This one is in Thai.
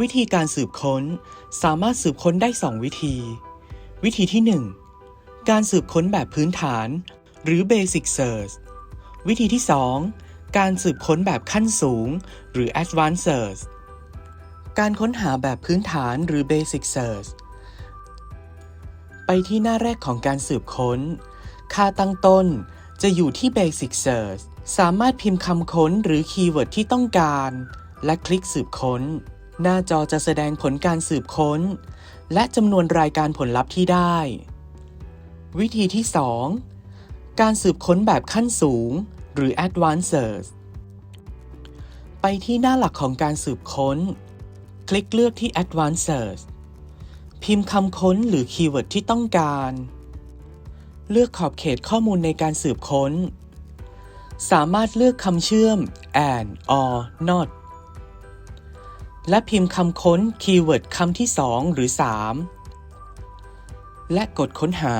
วิธีการสืบค้นสามารถสืบค้นได้ 2 วิธี วิธีที่ 1 การสืบค้นแบบพื้นฐาน หรือ Basic Search วิธีที่ 2 การสืบค้นแบบขั้นสูง หรือ Advanced Search การค้นหาแบบพื้นฐานหรือ Basic Search ไปที่หน้าแรกของการสืบค้น ค่าตั้งต้นจะอยู่ที่ Basic Search สามารถพิมพ์คำค้นหรือคีย์เวิร์ดที่ต้องการ และคลิกสืบค้น หน้าจอจะแสดงผลการสืบค้น และจำนวนรายการผลลัพธ์ที่ได้ วิธีที่ 2 การสืบค้นแบบขั้นสูง หรือ Advanced Search ไปที่หน้าหลักของการสืบค้น คลิกเลือกที่ Advanced Search พิมพ์คำค้นหรือคีย์เวิร์ดที่ต้องการ เลือกขอบเขตข้อมูลในการสืบค้น สามารถเลือกคำเชื่อม and or not และพิมพ์คำค้นคีย์เวิร์ดคำที่ 2 หรือ 3 และกดค้นหา